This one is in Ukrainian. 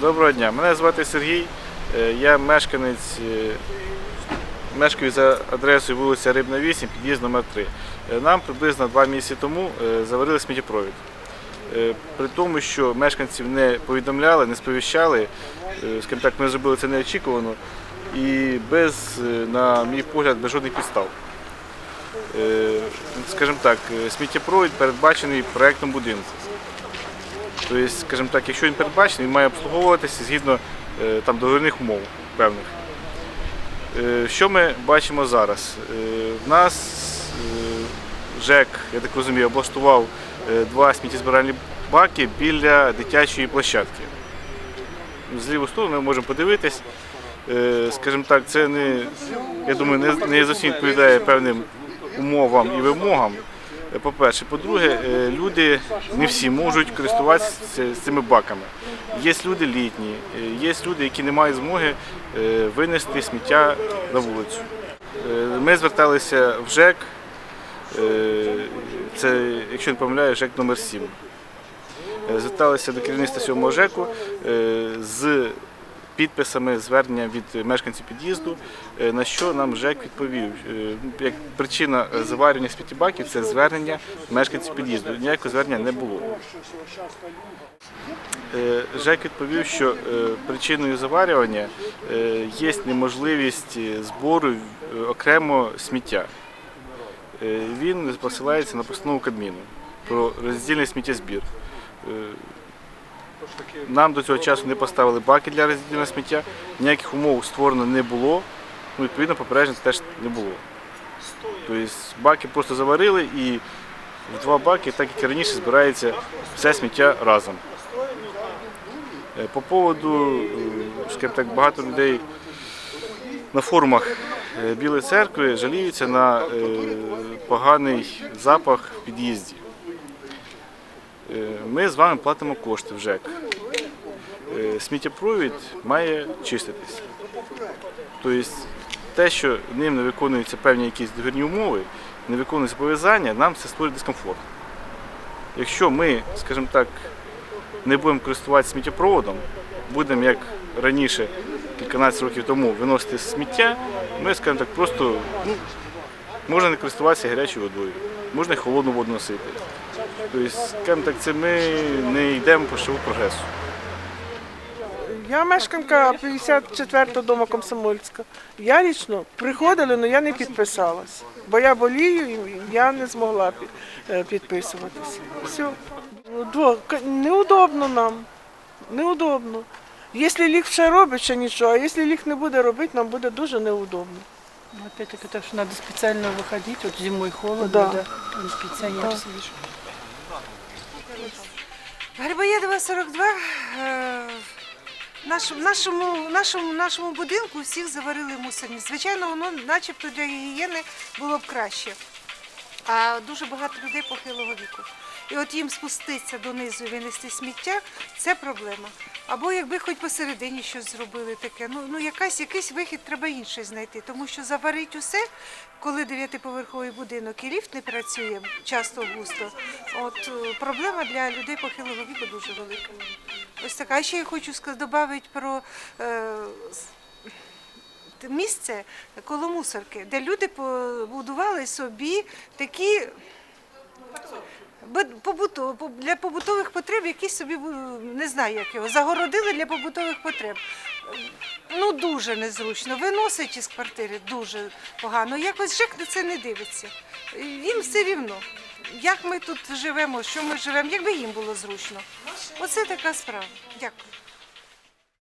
Доброго дня, мене звати Сергій. Е, Я мешканець, е, мешкаю за адресою вулиця Рибна 8, під'їзд номер 3. Е, Нам приблизно два місяці тому заварили сміттєпровід. При тому, що мешканців не повідомляли, не сповіщали, скажімо так, ми зробили це неочікувано і без, на мій погляд, без жодних підстав. Скажімо так, сміттєпровід передбачений проєктом будинку. Тобто, скажімо так, якщо він передбачений, він має обслуговуватися згідно е, там, договірних умов певних. Е, Що ми бачимо зараз? Е, В нас ЖЕК, я так розумію, облаштував два сміттєзбиральні баки біля дитячої площадки. З ліву сторону ми можемо подивитись. Скажімо так, це не, я думаю, не зовсім відповідає певним умовам і вимогам. По-перше, по-друге, е, люди не всі можуть користуватися цими баками. Є люди літні, е, є люди, які не мають змоги е, винести сміття на вулицю. Ми зверталися в ЖЕК, це, якщо не помиляю, ЖЕК номер 7 Е, Зверталися до керівництва сьомого ЖЕКу з підписами звернення від мешканців під'їзду, е, на що нам ЖЕК відповів. Е, Як причина е, заварювання сміттєбаків це звернення мешканців під'їзду. Ніякого звернення не було. ЖЕК відповів, що причиною заварювання є неможливість збору окремо сміття. Він посилається на постанову Кабміну про роздільний сміттєзбір. Нам до цього часу не поставили баки для роздільного сміття, ніяких умов створено не було, ну, відповідно, попереджень теж не було. Тобто баки просто заварили і в два баки, так як і раніше, збирається все сміття разом. Е, По поводу, е, скажімо так, багато людей на форумах е, Білої церкви жаліються на поганий запах в під'їзді. Е, Ми з вами платимо кошти в ЖЕК. Е, Сміттєпровід має чиститись. Тобто те, що ним не виконуються певні якісь договірні умови, не виконуються зобов'язання, нам це створює дискомфорт. Якщо ми, скажімо так, не будемо користуватися сміттєпроводом, будемо як раніше, кільканадцять років тому, виносити сміття, ми, скажімо так, просто ну, можна не користуватися гарячою водою, можна і холодну воду носити. Тобто, скажімо так, це ми не йдемо по шляху прогресу. Я мешканка 54-го дому Комсомольська. Я лічно приходила, але я не підписалась. Бо я болію і я не змогла е, підписуватися. Все. Неудобно нам. Неудобно. Якщо ліг ще робить, ще нічого, а якщо ліг не буде робити, нам буде дуже неудобно. Ну, Опять-таки, так что надо специально выходить, вот зимой холодно, Да. да, кондиционер Да. Грибоєдова 42. Е, В нашому, нашому, нашому будинку всіх заварили мусорні. Звичайно, воно начебто для гігієни було б краще. А дуже багато людей похилого віку. І от їм спуститися донизу і винести сміття це проблема. Або якби хоч посередині щось зробили таке. Ну, ну якась, якийсь вихід треба інший знайти, тому що заварить усе, коли дев'ятиповерховий будинок і ліфт не працює часто густо. От е, проблема для людей похилого віку дуже велика. Ось така. Ще я хочу додати про. Е, Місце коло мусорки, де люди побудували собі такі для побутових потреб, якісь собі не знаю, як його загородили для побутових потреб. Ну дуже незручно. Виносить із квартири дуже погано. Якось ЖЕК на це не дивиться. Їм все рівно. Як ми тут живемо, що ми живемо, якби їм було зручно. Оце така справа. Дякую.